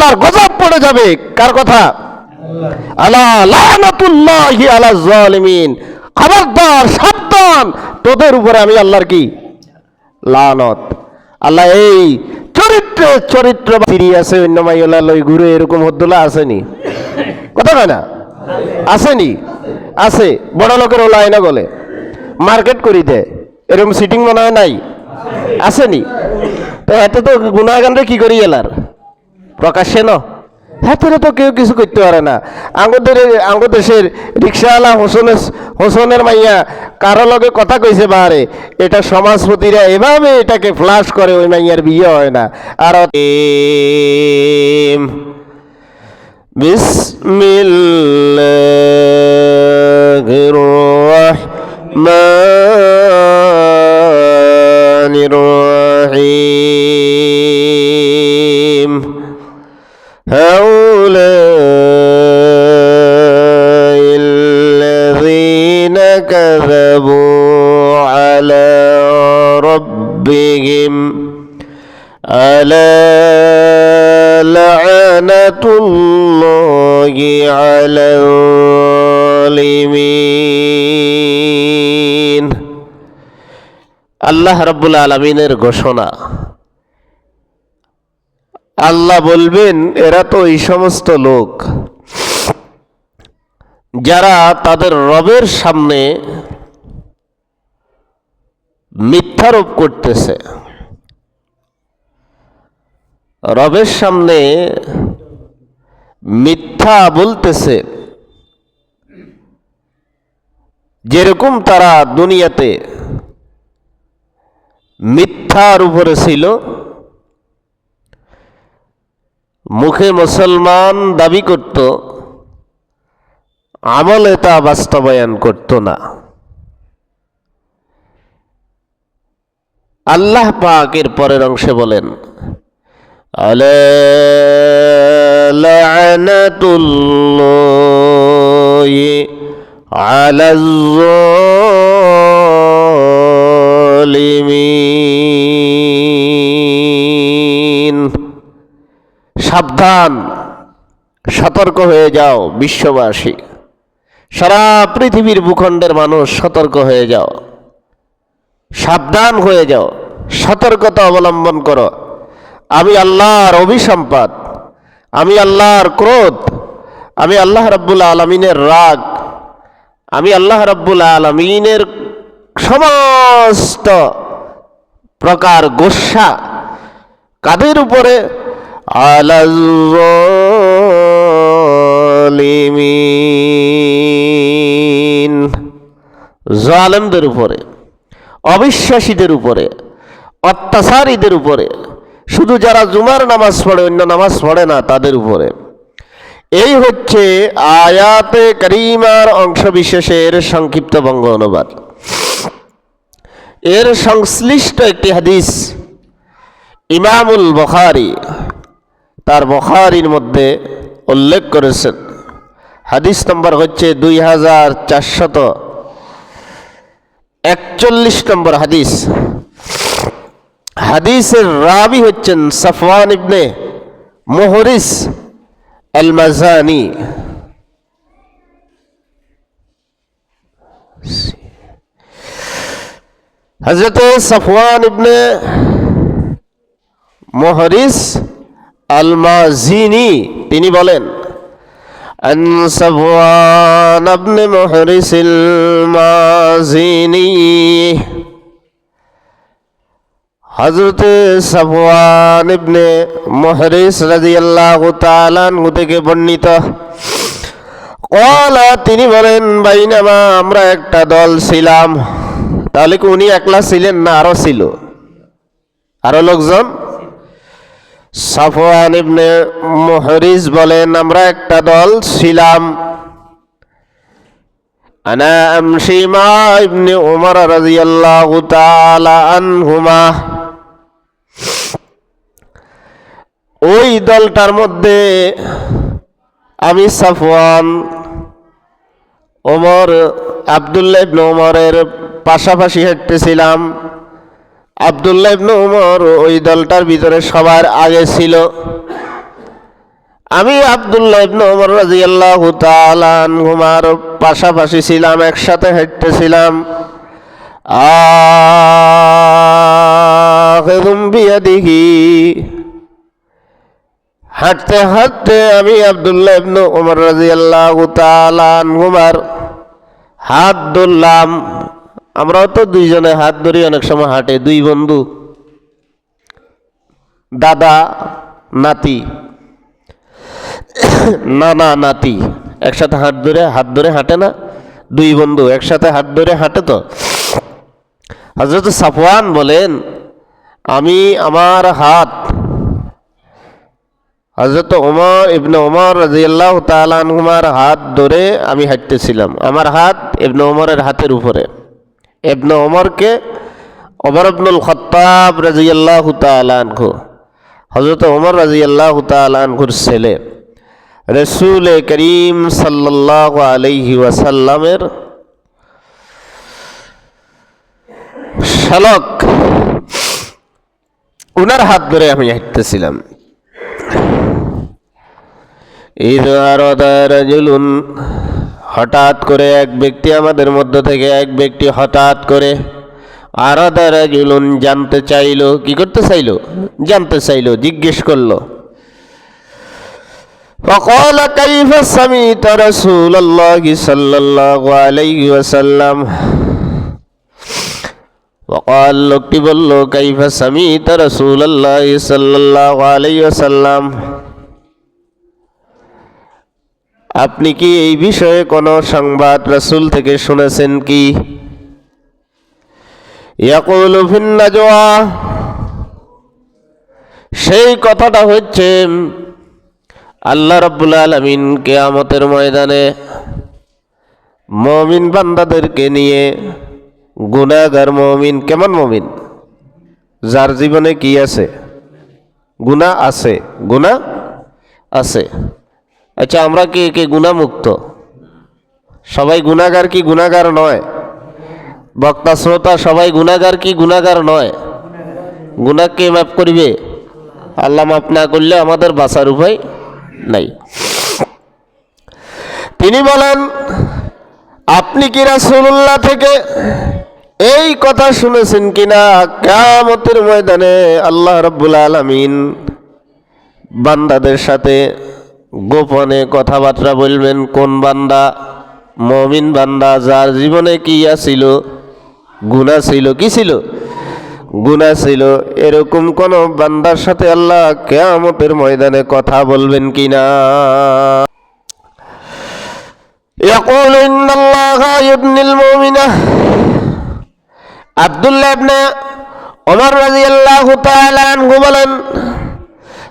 আল্লাহর গজব পড়ে যাবে। কার কথা? আলা লানাতুল্লাহি আলা জালিমিন। খবরদার, সাবধান। তোদের উপরে আমি আল্লাহর কি? লানত। আল্লাহ, এই চরিত্র চরিত্র ফিরি আছে অন্য মাইলা ঘুরে এরকম হদ্দুলা আসেনি? কথা কয় না? আসেনি? আছে। বড় লোকের ওলাই না বলে। মার্কেট করি দে। এরকম সিটিং মনে হয় নাই? আসেনি। তো এত তো গুণাগানরে কি করি এলার? প্রকাশ্যে ন হ্যাঁ তো কেউ কিছু করতে পারে না। আঙ্গুদের আঙ্গু দেশের রিক্সাওয়ালা হোসনের হোসনের মাইয়া কারও লগে কথা কইছে বারে এটা সমাজপতিরা এভাবে এটাকে ফ্লাশ করে ওই মাইয়ার বিয়ে হয় না। আর বিসমিল্লাহির রহমানির আল্লাহ রব্বুল আলমিনের ঘোষণা। আল্লাহ বলবেন, এরা তো এই সমস্ত লোক যারা তাদের রবের সামনে মিথ্যারোপ করতেছে। রবের সামনে মিথ্যা বলতেছে। যেরকম তারা দুনিয়াতে মিথ্যার উপরে ছিল। মুখে মুসলমান দাবি করত, আমলে তা বাস্তবায়ন করত না। আল্লাহ পাকের পরের অংশে বলেন, আলা লা'নাতুল্লাহি আলাজ জালিমিন সাবধান, সতর্ক হয়ে যাও বিশ্ববাসী। সারা পৃথিবীর ভূখণ্ডের মানুষ সতর্ক হয়ে যাও। সাবধান হয়ে যাও, সতর্কতা অবলম্বন করো। আমি আল্লাহর অভিসম্পাদ আমি আল্লাহর ক্রোধ, আমি আল্লাহ রব্বুল আলমিনের রাগ, আমি আল্লাহ রব্বুল আলমিনের সমস্ত প্রকার গোসা কাদের উপরে? আলামিন জালেমদের উপরে, অবিশ্বাসীদের উপরে, অত্যাচারীদের উপরে। শুধু যারা জুমার নামাজ পড়ে, অন্য নামাজ পড়ে না, তাদের উপরে। এই হচ্ছে আয়াতে করিমার অংশবিশেষের সংক্ষিপ্ত বঙ্গ অনুবাদ এর সংশ্লিষ্ট একটি হাদিস, ইমামুল বখারি। তার বখারির মধ্যে উল্লেখ করেছেন। হাদিস নম্বর হচ্ছে দুই হাজার চারশত একচল্লিশ নম্বর হাদিস। হাদিসের রাবি হচ্ছেন সাফওয়ান ইবনে মোহরিস আল মাজানি হজরত সাফওয়ান ইবনে মোহরিস আল মাজিনি তিনি বলেন عن صفوان بن محرس المازيني হজরত সাফওয়ান ইবনে মুহরিস রাদিয়াল্লাহু তাআলা আনহু থেকে বর্ণিত কলা তিনি বলেন বাইনামা আমরা একটা দল ছিলাম তাহলে কি উনি একলা ছিলেন না আরও ছিল? আরও লোকজন? সাফওয়ান ইবনে মুহরিস বলেন, আমরা একটা দল ছিলাম। আনা আমশি মা ইবনে উমর রাদিয়াল্লাহু তাআলা আনহুমা। ওই দলটার মধ্যে আমি সাফওয়ান ওমর, আবদুল্লাহ ইবনে ওমরের পাশাপাশি হাঁটতেছিলাম। আবদুল্লাহ ইবনে উমর ওই দলটার ভিতরে সবার আগে ছিল। আমি আব্দুল্লাহ ইবনে ওমর রাদিয়াল্লাহু তাআলা আনহুমার পাশাপাশি ছিলাম, একসাথে হাঁটতেছিলাম। আখিযুম বিয়াদিহি হাঁটতে হাঁটতে আমি আবদুল্লাহ ইবনে ওমর তাআলা আনহুমার হাত ধরলাম। আমরাও তো দুইজনে হাত ধরি, অনেক সময় হাঁটে। দুই বন্ধু, দাদা, নাতি, নানা, নাতি, একসাথে হাত ধরে হাত ধরে হাঁটে না। দুই বন্ধু একসাথে হাত ধরে হাঁটে তো। হজরত সাফওয়ান বলেন, আমি আমার হাত হজরত ওমর ইবনে ওমর রাজিয়াল্লাহ তালানহুমার হাত ধরে আমি হাঁটতেছিলাম। আমার হাত ইবনে ওমরের হাতের উপরে। ইবনে ওমরকে ওমর ইবনুল খত্তাব রাজিয়াল্লাহ তালানহু হজরত ওমর রাজিয়াল্লাহ তালানহুর ছেলে। রসুল করিম সাল্লাহ আলহি ওয়াসাল্লামের শালক, উনার হাত ধরে আমি হাঁটতেছিলাম। জুলুন হঠাৎ করে এক ব্যক্তি আমাদের মধ্য থেকে এক ব্যক্তি হঠাৎ করে আরাদার জুলুন জানতে চাইলো কি করতে চাইলো জানতে চাইলো জিজ্ঞেস করলো فقال كيف سميت رسول الله صلى الله عليه وسلم وقال লোকটি বলল كيف سميت رسول الله صلى الله আপনি কি এই বিষয়ে কোনো সংবাদ রাসূল থেকে শুনেছেন কি? সেই কথাটা হচ্ছে, আল্লাহ রব্বুল আলমিন কেয়ামতের ময়দানে মমিন বান্দাদেরকে নিয়ে গুনাগার মমিন কেমন মমিন? যার জীবনে কি আছে? গুণা আছে গুণা আছে। আচ্ছা আমরা কে কে গুণামুক্ত? সবাই গুণাগার কি গুণাগার নয়? বক্তা, শ্রোতা, সবাই গুণাগার কি গুণাগার নয়? গুণা কে মাফ করিবে? আল্লাহ মাফ না করলে আমাদের বাঁচার উপায় নাই। তিনি বলেন, আপনি কি রাসূলুল্লাহ থেকে এই কথা শুনেছেন কিনা? কিয়ামতের ময়দানে আল্লাহ রাব্বুল আলামিন বান্দাদের সাথে গোপনে কথাবার্তা বলবেন কোন বান্দা মমিন বান্দা যার জীবনে কি ছিল গুণা ছিল কি ছিল গুণা ছিল এরকম কোন বান্দার সাথে আল্লাহ কেয়ামতের ময়দানে কথা বলবেন কিনা يقول إن الله يبني المؤمنة আব্দুল্লাহ ইবনে ওমর রাদিয়াল্লাহু তাআলা আনহু বলেন فقال سمعت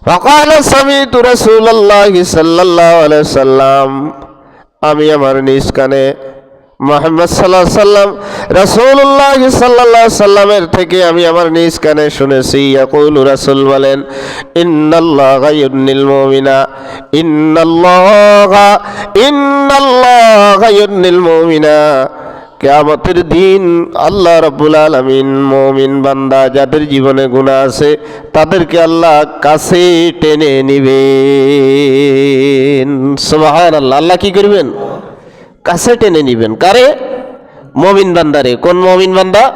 ফকাল সামিত রসুল্লাহ সাল্লাহ সাল্লাম আমি আমার নিজ কানে মোহাম্মদ সাল্লাহ সাল্লাম রসুল্লাহ সাল্লাহ সাল্লামের থেকে আমি আমার নিজ কানে শুনেছি। ইয়াকুল রাসুল বলেন, ইন্নাল্লাহ ইউন্নিল মুমিনা, ইন্নাল্লাহ ইন্নাল্লাহ ইউন্নিল মুমিনা। কেয়ামতের দিন আল্লাহ রব্বুল আলমিন মমিন বান্দা যাদের জীবনে গুণা আছে তাদেরকে আল্লাহ কাছে টেনে নিবেন। সুবাহান আল্লাহ আল্লাহ কি করবেন? কাছে টেনে নিবেন। কারে? মমিন বান্দারে। কোন মমিন বান্দা?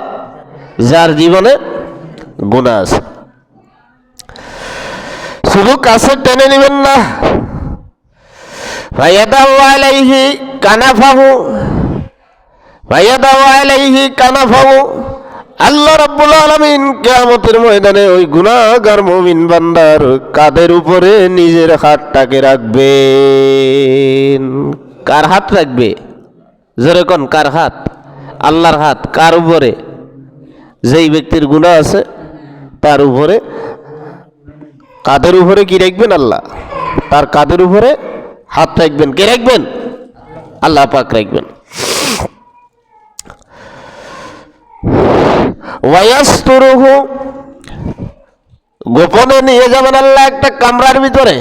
যার জীবনে গুণা আছে। শুধু কাছে টেনে নিবেন না। ভাইয়াদা আলাইহি কানাফাহু। আল্লাহ রাব্বুল আলামিন কিয়ামতের ময়দানে ওই গুনাহগার মুমিন বান্দার কাদের উপরে নিজের হাতটাকে রাখবেন। কার হাত রাখবে? জোরে কোন, কার হাত? আল্লাহর হাত কার উপরে? যেই ব্যক্তির গুনাহ আছে, তার উপরে। কাদের উপরে কি রাখবেন আল্লাহ? তার কাদের উপরে হাত রাখবেন। কে রাখবেন? আল্লাহ পাক রাখবেন। ওয়াস্তুরুহু গোপনে নিয়ে যাবেন আল্লাহ একটা কামরার ভিতরে।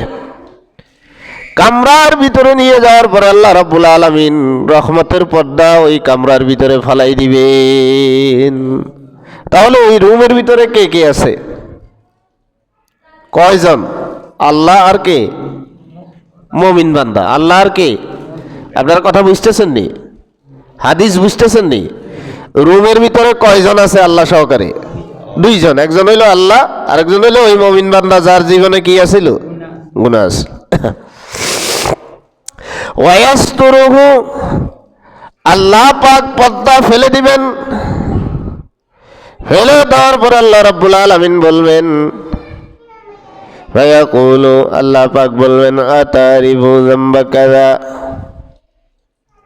কামরার ভিতরে নিয়ে যাওয়ার পরে আল্লাহ রাব্বুল আলামিন রহমতের পর্দা ওই কামরার ভিতরে ফালাই দিবেন। তাহলে ওই রুমের ভিতরে কে কে আছে? কয়জন? আল্লাহ আর কে? মমিন বান্দা। আল্লাহ আর কে? আপনার কথা বুঝতেছেন নি? হাদিস বুঝতেছেন নি? রুমের ভিতরে কয়জন আছে আল্লাহ সহকারে? দুইজন, একজন হইল আল্লাহ, আরেকজন হইল ওই মমিন বান্দা যার জীবনে কি আছিল? গুণা ওয়াস্তুরুহু আল্লাহ পাক পদ্মা ফেলে দিবেন। ফেলে দেওয়ার পর আল্লাহ রাব্বুল আলামিন বলবেন ভাইয়া ফায়াকুলু, আল্লাহ পাক বলবেন, আতারিফু যামবা কাযা।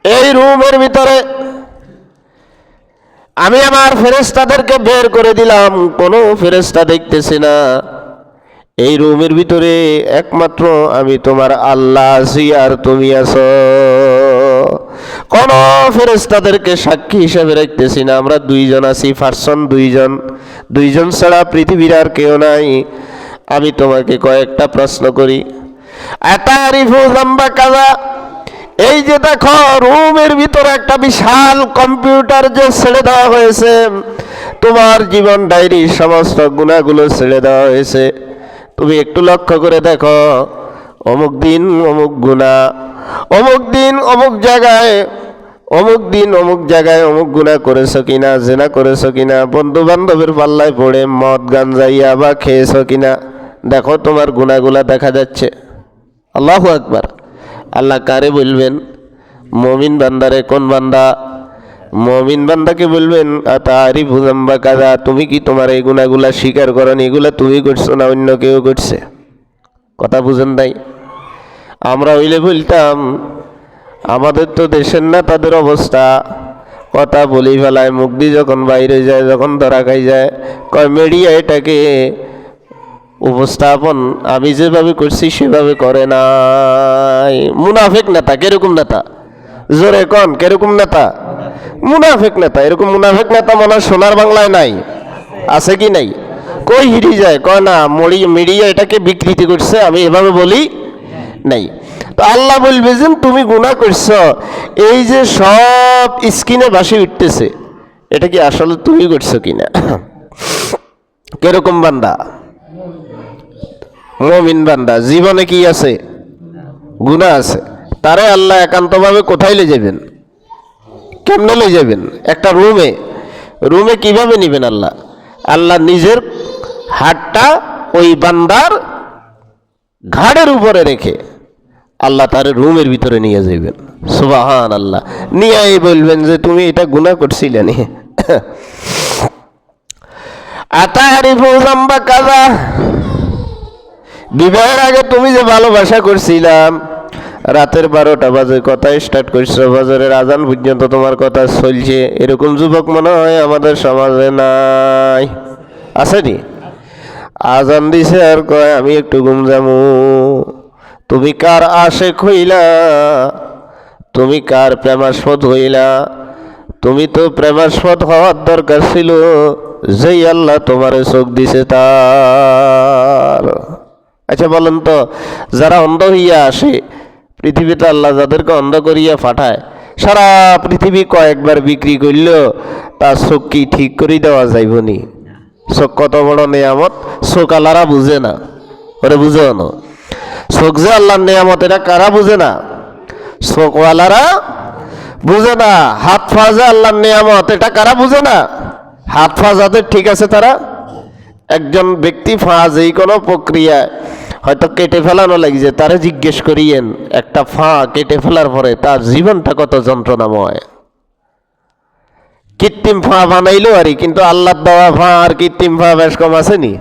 এই রুমের ভিতরে আমি আমার ফেরেশতাদেরকে বের করে দিলাম, কোনো ফেরেশতা দেখতেছি না। এই রুমের ভিতরে একমাত্র আমি তোমার আল্লাহ আছি আর তুমি আছো। কোন ফেরেশতাদেরকে সাক্ষী হিসাবে রাখতেছি না। আমরা দুইজন আছি, পার্সন দুইজন। দুইজন ছাড়া পৃথিবীর আর কেউ নাই। আমি তোমাকে কয়েকটা প্রশ্ন করি। আতারিফু লম্বা কাজা এই যে দেখো, রুমের ভিতরে একটা বিশাল কম্পিউটার যে ছেড়ে দেওয়া হয়েছে, তোমার জীবন ডায়েরির সমস্ত গুণাগুলো ছেড়ে দেওয়া হয়েছে। তুমি একটু লক্ষ্য করে দেখো, অমুক দিন অমুক গুণা, অমুক দিন অমুক জায়গায়, অমুক দিন অমুক জায়গায় অমুক গুণা করেছ কিনা, জেনা করেছ কিনা বন্ধু বান্ধবের পাল্লায় পড়ে মদ গাঞ্জাইয়া বা খেয়েছো কিনা, দেখো তোমার গুণাগুলা দেখা যাচ্ছে। আল্লাহ আকবার। আল্লাহ কারে বলবেন? মমিন বান্দারে কোন বান্দা? মমিন বান্দাকে বলবেন তারি ভুজাম্বা কাজা তুমি কি তোমার এই গুণাগুলা স্বীকার করো এগুলা তুমি করছ না অন্য কেউ করছে? কথা বুঝেন নাই? আমরা হইলে বলতাম, আমাদের তো দেশের না, তাদের অবস্থা। কথা বলি ফেলায়, মুখ দিয়ে যখন বাইরে যায়, যখন ধরা খাই যায়, কয় মিডিয়া এটাকে উপস্থাপন আমি যেভাবে করছি সেভাবে করে নাই। মুনাফেক নেতা, কীরকম নেতা? জোরে কন, কীরকম নেতা? মুনাফেক নেতা, এরকম মুনাফেক নেতা মনে সোনার বাংলায় নাই। আছে কি নাই? কই হিরি যায়? কয় না, মরি, মিডিয়া এটাকে বিকৃতি করছে, আমি এভাবে বলি নাই। তো আল্লাহ বলবে যে, তুমি গুণা করছ, এই যে সব স্কিনে বাসি উঠতেছে, এটা কি আসলে তুমি করছ কিনা? কীরকম বান্দা? মমিন বান্দা, জীবনে কি আছে? গুণা আছে। তারে আল্লাহ একান্তভাবে কোথায় লে যাবেন? কেমনে লে যাবেন? একটা রুমে। রুমে কীভাবে নিবেন আল্লাহ? আল্লাহ নিজের হাতটা ওই বান্দার ঘাড়ের উপরে রেখে আল্লাহ তার রুমের ভিতরে নিয়ে যাবেন সুবাহান আল্লাহ নিয়ে বলবেন যে, তুমি এটা গুণা করছিলে নি? আতাহারিফু জাম্বা কাজা বিবাহের আগে তুমি যে ভালোবাসা করছিলাম, রাতের বারোটা বাজে, কথা স্টার্ট করছ বাজারের আজান পর্যন্ত তোমার কথা চলছে, এরকম যুবক মনে হয় আমাদের সমাজে নাই। আসেনি আজান দিছে আর কয়, আমি একটু ঘুম যামু তুমি কার আশে হইলা? তুমি কার প্রেমাস্পদ হইলা? তুমি তো প্রেমাস্পদ হওয়ার দরকার ছিল, যেই আল্লাহ তোমারে চোখ দিছে তার। আচ্ছা বলেন তো, যারা অন্ধ হইয়া আসে পৃথিবীতে আল্লাহ যাদেরকে অন্ধ করিয়া পাঠায়, সারা পৃথিবী কয়েকবার বিক্রি করলেও তার চোখ কি ঠিক করে দেওয়া যাইবনি চোখ কত বড় নেয়ামত? চোখ আল্লাহরা বুঝে না। ওরে বুঝে না। চোখ যে আল্লাহর নেয়ামত, এটা কারা বুঝে না? চোখওয়ালারা বুঝে না। হাত ফা যে আল্লাহর নেয়ামত, এটা কারা বুঝে না? হাত ফা যাদের ঠিক আছে তারা? একজন ব্যক্তি ফা যেই কোনো প্রক্রিয়ায় হয়তো কেটে ফেলানো লাগছে, তারে জিজ্ঞেস করিয়েন, একটা ফা কেটে ফেলার পরে তার জীবনটা কত যন্ত্রণাময়। কৃত্রিম ফা বানাইলো আরই কিন্তু আল্লাহর দেওয়া ফা আর কৃত্রিম ফা বেশ কম আসেনি।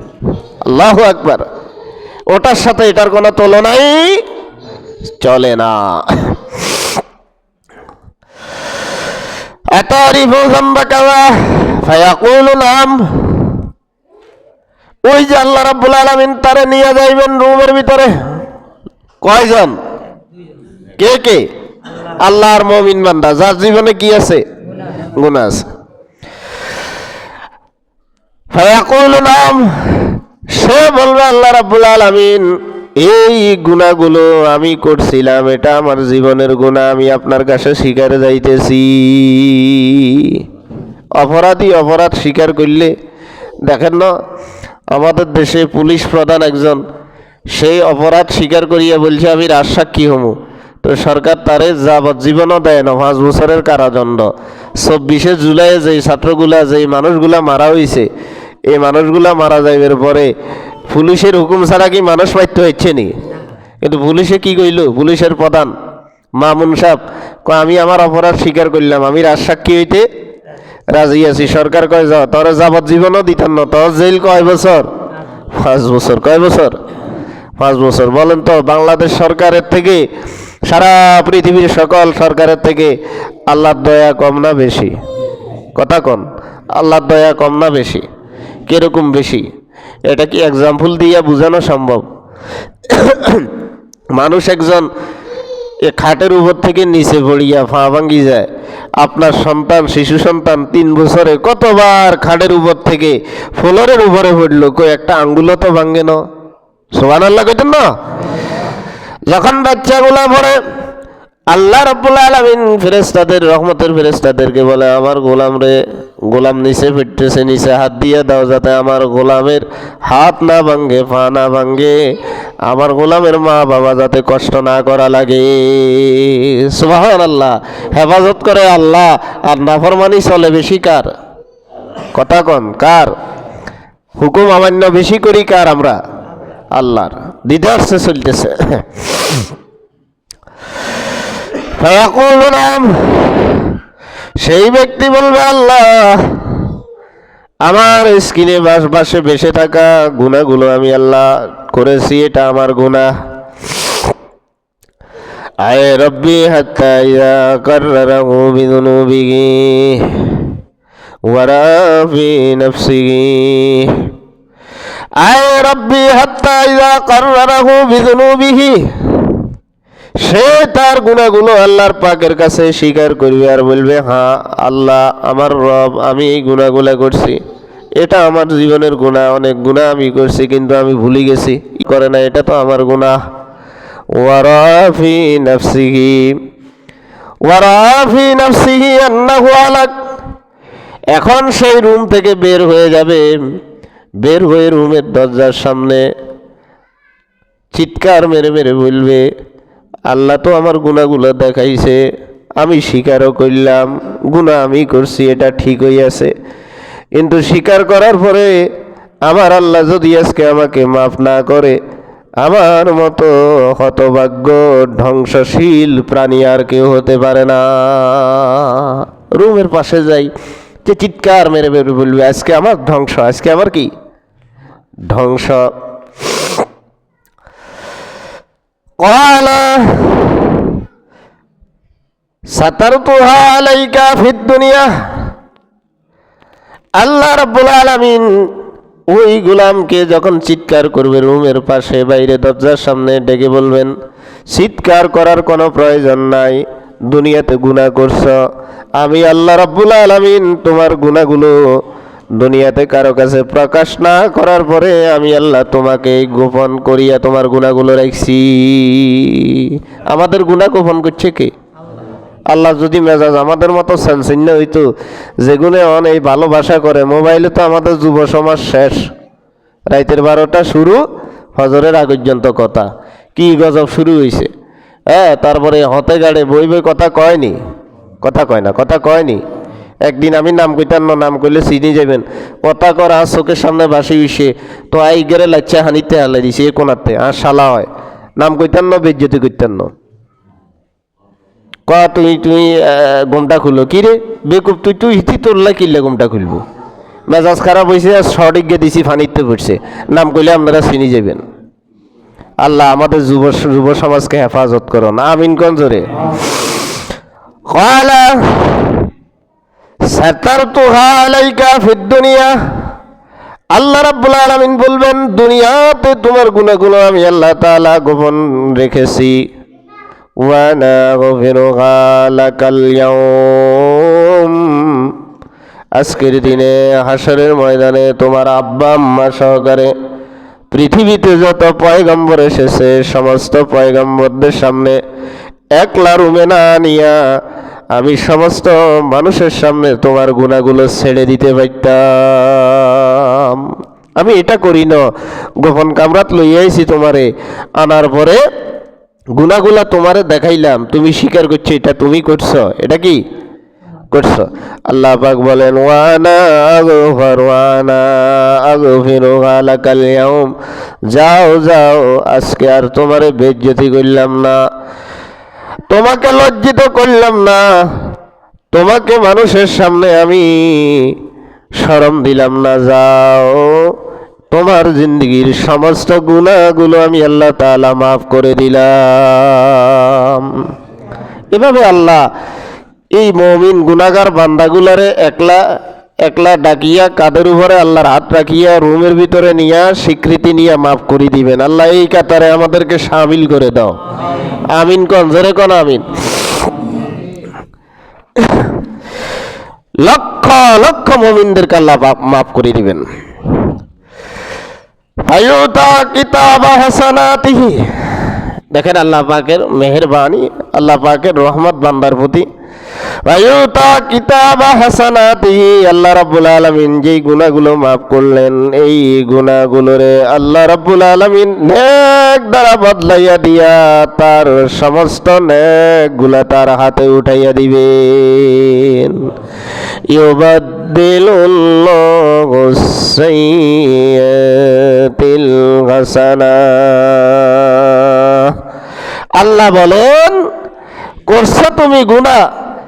আল্লাহ একবার ওটার সাথে এটার কোনো তুলনাই চলে না। আতারিফু যামবাকা ফায়াকুলু নাম ওই যে আল্লাহ রাব্বুল আলামিন তারে নিয়ে যাইবেন রুমের ভিতরে। কয়জন? কে কে? আল্লাহর মমিন বান্দা, যার জীবনে কি আছে? গুণ আছে। নাম, সে বলবে, আল্লাহ রাব্বুল আলামিন, এই গুণাগুলো আমি করছিলাম, এটা আমার জীবনের গুণা আমি আপনার কাছে স্বীকারে যাইতেছি। অপরাধী অপরাধ স্বীকার করলে, দেখেন না আমাদের দেশে পুলিশ প্রধান একজন, সেই অপরাধ স্বীকার করিয়া বলছে, আমি রাজসাক্ষী হমু। তো সরকার তারে যাবজ্জীবনও দেয় না, পাঁচ বছরের কারাদণ্ড। চব্বিশে জুলাইয়ে যেই ছাত্রগুলা, যেই মানুষগুলা মারা হয়েছে এই মানুষগুলা মারা যাইবার পরে পুলিশের হুকুম ছাড়া কি মানুষ মারতে হচ্ছে নি? কিন্তু পুলিশে কি কইল? পুলিশের প্রধান মামুন কয়, আমি আমার অপরাধ স্বীকার করলাম, আমি রাজসাক্ষী হইতে রাজি আছি, সরকার কয় যাও তোর যাবজ্জীবনও দিতেন না, তোর জেল কয় বছর? পাঁচ বছর, কয় বছর? পাঁচ বছর, বলেন তো, বাংলাদেশ সরকারের থেকে, সারা পৃথিবীর সকল সরকারের থেকে আল্লাহর দয়া কম না বেশি? কথা কন, আল্লাহর দয়া কম না বেশি? কীরকম বেশি? এটা কি এক্সাম্পল দিয়ে বোঝানো সম্ভব? মানুষ একজন এ খাটের উপর থেকে নিচে পড়িয়া ফা ভাঙ্গি যায়। আপনার সন্তান, শিশু সন্তান তিন বছরে কতবার খাটের উপর থেকে ফ্লোরের উপরে পড়ল? কই, একটা আঙ্গুলও তো ভাঙ্গে না। সোহান আল্লাহ কইতেন না? যখন বাচ্চাগুলা পড়ে আল্লাহ রব্বুল আলমিন ফেরেস্তাদের রহমতের ফেরেস্তাদেরকে বলে, আমার গোলাম রে, গোলাম নিচে ফিরতেছে, নিচে হাত দিয়ে দাও যাতে আমার গোলামের হাত না ভাঙ্গে পা না ভাঙ্গে আমার গোলামের মা বাবা যাতে কষ্ট না করা লাগে। সুবাহান আল্লাহ হেফাজত করে আল্লাহ, আর নাফরমানি চলে বেশি কার? কথা কন, কার? হুকুম অমান্য বেশি করি কার আমরা? আল্লাহর। দ্বিধার্সে চলতেছে। নাম, সেই ব্যক্তি বলবে, আল্লাহ, আমার স্কিনে বাস বাসে বেসে থাকা গুণাগুলো আমি আল্লাহ করেছি, এটা আমার গুণা আয় রব্বি, হাত্তা ইয়া কাররাহু বিদুনুবিহি ওয়ারা ফি নাফসিহি। আয় রব্বি, হাত্তা ইয়া কাররাহু বিদুনুবিহি সে তার গুণাগুলো আল্লাহর পাকের কাছে স্বীকার করবে আর বলবে হ্যাঁ আল্লাহ, আমার রব, আমি এই গুণাগুলা করছি। এটা আমার জীবনের গুণা, অনেক গুণা আমি করছি, কিন্তু আমি ভুলে গেছি। করে না, এটা তো আমার গুণা। ওয়ারাফি নাফসিহি ওয়ারাফি নাফসিহি আন্নাহু আলাক। এখন সেই রুম থেকে বের হয়ে যাবে। বের হয়ে রুমের দরজার সামনে চিৎকার মেরে মেরে বলবে আল্লাহ তো আমার গুণাগুলো দেখাইছে, আমি স্বীকারও করলাম গুণা আমি করছি, এটা ঠিক হইয়াছে কিন্তু স্বীকার করার পরে আমার আল্লাহ যদি আজকে আমাকে মাফ না করে, আমার মতো হতভাগ্য, ধ্বংসশীল প্রাণী আর কেউ হতে পারে না। রুমের পাশে যাই, যে চিৎকার মেরে মেরে বলবে, আজকে আমার ধ্বংস, আজকে আমার কি? ধ্বংস قال سترتها عليك في الدنيا আল্লাহ রাব্বুল আলামিন ওই গোলামকে যখন চিৎকার করবে রুমের পাশে বাইরে দরজার সামনে ডেকে বলবেন চিৎকার করার কোনো প্রয়োজন নাই দুনিয়াতে গুনাহ করছ আমি আল্লাহ রাব্বুল আলামিন তোমার গুনাহগুলো দুনিয়াতে কারও কাছে প্রকাশ না করার পরে আমি আল্লাহ তোমাকে গোপন করিয়া তোমার গুণাগুলো রাখছি। আমাদের গুণা গোপন করছে কে? আল্লাহ যদি মেজাজ আমাদের মতো সেনসিন্য হইতো যেগুলো অনেক ভালোবাসা করে, মোবাইলে তো আমাদের যুব সমাজ শেষ। রাইতের বারোটা শুরু হজরের আগ পর্যন্ত কথা। কি গজব শুরু হয়েছে হ্যাঁ তারপরে হতে গাড়ে বই বই কথা কয়নি? কথা কয় না, কথা কয়নি? একদিন আমি নাম কইতাম না নাম কইলে চিনি যাবেন কথা কর আর চোখের সামনে বাসি উইসে তো আই গেলে লাচ্চা হানিতে হালাই দিছে এ কোনাতে আর শালা হয়। নাম কইতাম না বেজ্জতি কইতাম না। ক তুই তুই গোমটা খুলো। কি রে? বেকুব তুই তুই হিতি তোরলা কিনলে গোমটা খুলবো? মেজাজ খারাপ হয়েছে আর সঠিক গে দিছি ফানিতে পড়ছে। নাম কইলে আপনারা চিনি যাবেন আল্লাহ আমাদের যুব যুব সমাজকে হেফাজত করো না আমিন। কঞ্জরে কয়লা সাতারতুহা আলাইকা ফিদ দুনিয়া আল্লাহ রাব্বুল আলামিন বলবেন, দুনিয়াতে তোমার গুনাহগুলো আমি আল্লাহ তাআলা গোপন রেখেছি। আজকের দিনে হাসরের ময়দানে তোমার আব্বা, আম্মা সহকারে পৃথিবীতে যত পয়গম্বর এসেছে, সমস্ত পয়গম্বরদের সামনে একলা রুমে না নিয়া আমি সমস্ত মানুষের সামনে তোমার গুণাগুলো ছেড়ে দিতে পারতাম। আমি এটা করি না। গোপন কামরাত লইয়াইছি তোমারে। আনার পরে গুনাগুলা তোমারে দেখাইলাম। তুমি স্বীকার করছ, এটা তুমি করছ। এটা কি? করছ। আল্লাহ পাক বলেন, ওয়ানা আগফার, ওয়ানা আগফিরু লাকাল ইয়াউম। যাও যাও, আজকে আর তোমারে বেজ্জতি করলাম না। তোমাকে লজ্জিত করলাম না। তোমাকে মানুষের সামনে আমি শরম দিলাম না, যাও। তোমার জিন্দগির সমস্ত গুণাগুলো আমি আল্লাহ তাআলা মাফ করে দিলাম। এভাবে আল্লাহ এই মমিন গুনাগার বান্দাগুলারে একলা একলা ডাকিয়া কাদের উপরে আল্লাহর হাত রাখিয়া রুমের ভিতরে নিয়া স্বীকৃতি নিয়ে মাফ করে দিবেন। আল্লাহ এই কাতারে আমাদেরকে সামিল করে দাও। আমিন কন? জোরে কন আমিন? লক্ষ লক্ষ মমিনদেরকে আল্লাহ মাফ- করে দিবেন। দেখেন আল্লাহ পাকের মেহেরবানি, আল্লাহ পাকের রহমত বান্দার প্রতি আল্লাহ রাব্বুল আলামিন যেই গুনাহগুলো মাফ করলেন, এই গুনাহগুলোরে আল্লাহ রাব্বুল আলামিন নেক দ্বারা বদলাইয়া দিয়া তার সমস্ত নেকগুলা তার হাতে উঠাইয়া দিবেন। ইউবাদ্দিলুল্লাহু সাইয়্যাতিল হাসানা। আল্লাহ বলেন, করছ তুমি গুনাহ।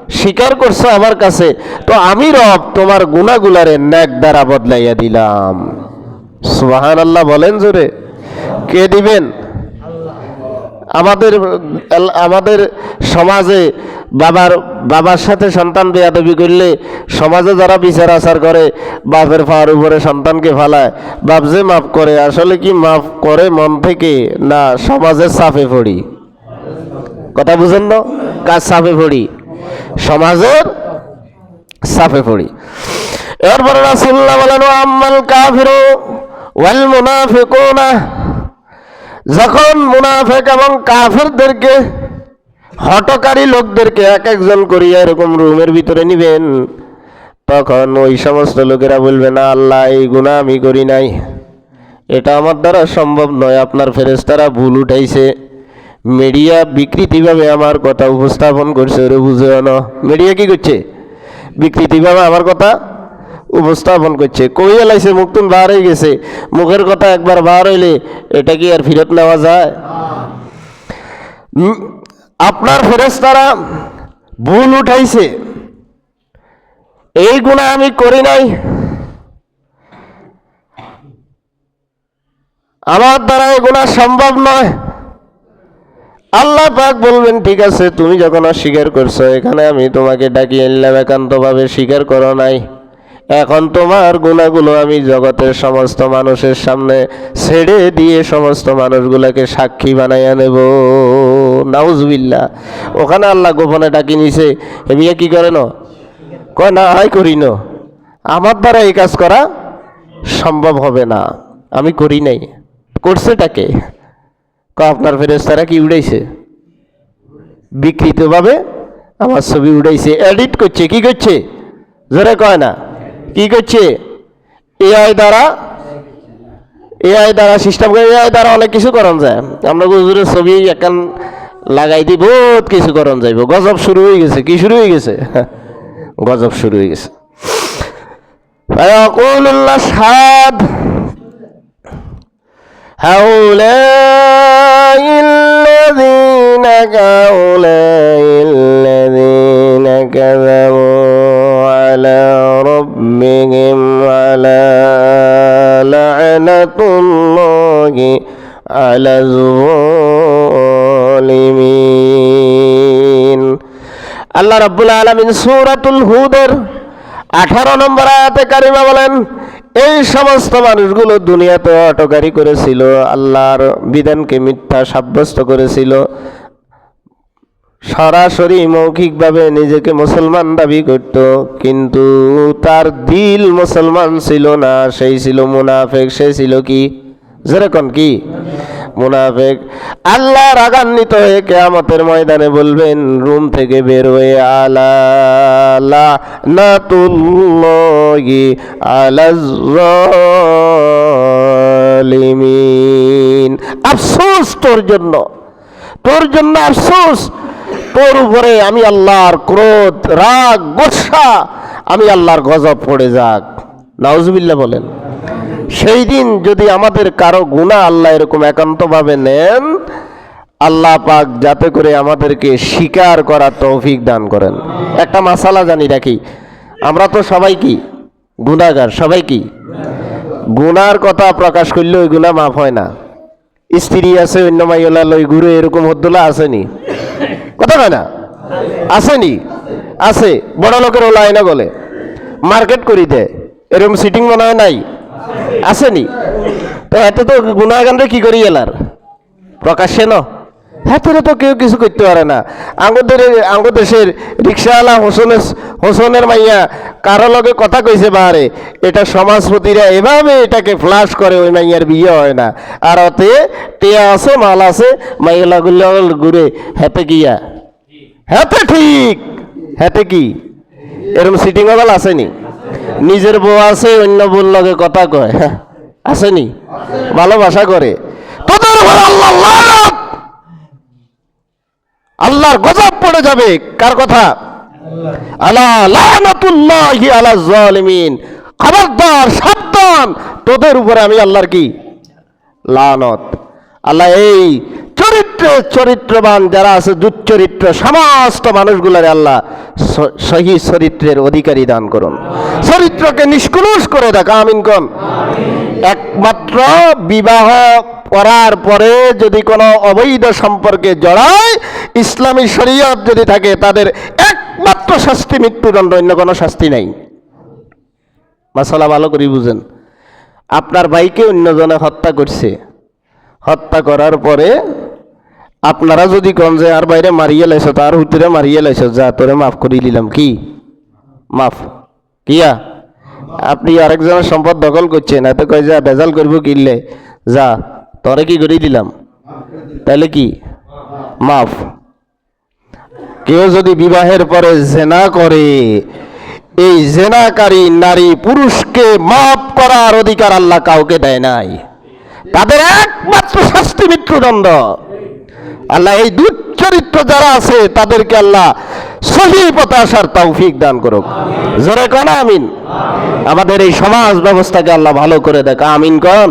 স্বীকার করছ আমার কাছে? তো আমি রব তোমার গুনাহগুলারে ন্যাক দ্বারা বদলাইয়া দিলাম। সুবহান আল্লাহ বলেন জোরে। কে দিবেন? আমাদের আমাদের সমাজে বাবার বাবার সাথে সন্তান বেয়াদবি করলে সমাজে যারা বিচার আচার করে, বাপের পাওয়ার উপরে সন্তানকে ফালায়, বাপ যে মাফ করে, আসলে কি মাফ করে মন থেকে? না সমাজের চাপে পড়ি। কথা বুঝেন না কাজ চাপে পড়ি? সমাজের চাপে পড়ি। এরপরে রাসুল্লাহ বলেন আম্মাল কাফিরু ওয়াল মুনাফিকুনা। যখন মুনাফেক এবং কাফেরদেরকে হটকারী লোকদেরকে এক একজন করিয়া এরকম রুমের ভিতরে নিবেন, তখন ওই সমস্ত লোকেরা বলবে, না, আল্লাহ, এই গুণা আমি করি নাই। এটা আমার দ্বারা সম্ভব নয়। আপনার ফেরেস্তারা ভুল উঠাইছে। মিডিয়া বিকৃতিভাবে আমার কথা উপস্থাপন করছে, ওরে বুঝেও না। মিডিয়া কি করছে? বিকৃতিভাবে আমার কথা উপস্থাপন করছে। কই এলাইছে? মুখতুন বার হয়ে গেছে। মুখের কথা একবার বার হইলে এটা কি আর ফেরত নেওয়া যায়? আপনার ফেরেস্তারা ভুল উঠাইছে। এই গুণা আমি করি নাই। আমার দ্বারা এই গুণা সম্ভব নয়। আল্লাহ পাক বলবেন, ঠিক আছে, তুমি যখন অস্বীকার করছ, এখানে আমি তোমাকে ডাকিয়ে এনলাম একান্তভাবে স্বীকার করো নাই। এখন তোমার গুণাগুলো আমি জগতের সমস্ত মানুষের সামনে ছেড়ে দিয়ে সমস্ত মানুষগুলোকে সাক্ষী বানাইয়া নেব নাউজবিল্লা ওখানে আল্লাহ গোপনে ডাকি নিছে এমিয়া কি করে কয়, না, আয় করি ন। আমার দ্বারা এই কাজ করা সম্ভব হবে না। আমি করি নাই। করছেটাকে আপনার ফেরেস্তারা কি উড়াইছে? বিকৃতভাবে আমার ছবি উড়াইছে। এডিট করছে, কি করছে? জোরে কয় না। কি করছে? এআই দ্বারা এআই দ্বারা সিস্টেম করে এআই দ্বারা অনেক কিছু করান যায়। আমরা হুজুরের ছবি এখন লাগাই দিই, বহুত কিছু করান যাইব। গজব শুরু হয়ে গেছে। কি শুরু হয়ে গেছে? গজব শুরু হয়ে গেছে। সাদ হাউলা الذين هؤلاء الذين كذبوا على ربهم على لعنة الله على الظالمين আল্লাহ রাব্বুল আলামিন সূরাতুল হুদের আঠারো নম্বর আয়াতে কারিমা বলেন এই সমস্ত মানুষগুলো দুনিয়াতে অটকারি করেছিল, আল্লাহর বিধানকে মিথ্যা সাব্যস্ত করেছিল। সরাসরি মৌখিকভাবে নিজেকে মুসলমান দাবি করত, কিন্তু তার দিল মুসলমান ছিল না, সেই ছিল মুনাফেক, সে ছিল কি? যেরকম কি? মুনাফেক, আল্লাহ রাগান্বিত হয়ে কেয়ামতের ময়দানে বলবেন, রুম থেকে বের হয়ে আলা লানাতুল্লাহি আলাজ জালিমিন আফসোস তোর জন্য। তোর জন্য আফসোস। তোর উপরে আমি আল্লাহর ক্রোধ, রাগ, গোসা, আমি আল্লাহর গজব পড়ে যাক। নাউজুবিল্লাহ বলেন। সেই দিন যদি আমাদের কারও গুণা আল্লাহ এরকম একান্তভাবে নেন, আল্লাহ পাক যাতে করে আমাদেরকে স্বীকার করার তৌফিক দান করেন। একটা মাসালা জানি রাখি। আমরা তো সবাই কি? গুণাগার সবাই কি? গুনার কথা প্রকাশ করলে ওই গুণা মাফ হয় না। স্ত্রী আছে, অন্য মাইলা লই ঘুরে এরকম হদ্দুলা আসেনি। কথা হয় না? আসেনি। আছে। বড় লোকের ওলা আয়না বলে। মার্কেট করি দেয় এরকম সিটিং মনে হয় নাই? আসেনি? তো এত তো গুণাগানরে কি করি এলার? প্রকাশ্যে ন? হ্যাঁ তো কেউ কিছু করতে পারে না। আঙ্গুদের আঙ্গু দেশের রিক্সাওয়ালা হোসনের হোসনের মাইয়া কারও লগে কথা কইছে বাহারে, এটা সমাজপতিরা এভাবে এটাকে ফ্লাশ করে, ওই মাইয়ার বিয়ে হয় না। আর অতে টেয়া আছে, মাল আছে মাইলা গুলো ঘুরে হেতে গিয়া। হেতে ঠিক হেতে কি? এরকম সিটিং ওয়াল আসেনি নিজের বউ আছে অন্য বোন লগে কথা কয়। হ্যাঁ, আসেনি ভালোবাসা করে। তোদের উপর আল্লাহ। আল্লাহর গজব পড়ে যাবে। কার কথা? খবরদার সাবধান। তোদের উপরে আমি আল্লাহর কি? লানত। আল্লাহ এই চরিত্রে, চরিত্রবান যারা আছে, দুচ্চরিত্র, সমস্ত মানুষগুলোর আল্লাহ সহি চরিত্রের অধিকারী দান করুন। চরিত্রকে নিষ্কলুষ করে দেখ, আমিন কন একমাত্র বিবাহ করার পরে যদি কোনো অবৈধ সম্পর্কে জড়ায়, ইসলামী শরীয়ত যদি থাকে, তাদের একমাত্র শাস্তি মৃত্যুদণ্ড, অন্য কোনো শাস্তি নাই। মাসালা ভালো করে বুঝেন। আপনার ভাইকে অন্যজনে হত্যা করছে। হত্যা করার পরে আপনারা যদি কন যে আর বাইরে মারিয়ে লাইছ, তার হুতিরে মারিয়ে লাইছ, যা তোরে মাফ করে দিলাম। কি? মাফ। কিয়া? আপনি আরেকজনের সম্পদ দখল করছেন, এত কয় যা বেজাল করব কিনলে? যা, তরে কি করে দিলাম? তাহলে কি? মাফ। কেউ যদি বিবাহের পরে জেনা করে, এই জেনাকারী নারী পুরুষকে মাফ করার অধিকার আল্লাহ কাউকে দেয় নাই। তাদের একমাত্র শাস্তি মৃত্যুদণ্ড। আল্লাহ এই দুচ্চরিত্র যারা আছে তাদেরকে আল্লাহ সহি পথে আসার তৌফিক দান করুক। জোরে কন আমিন। আমাদের এই সমাজ ব্যবস্থাকে আল্লাহ ভালো করে দেখ আমিন কন।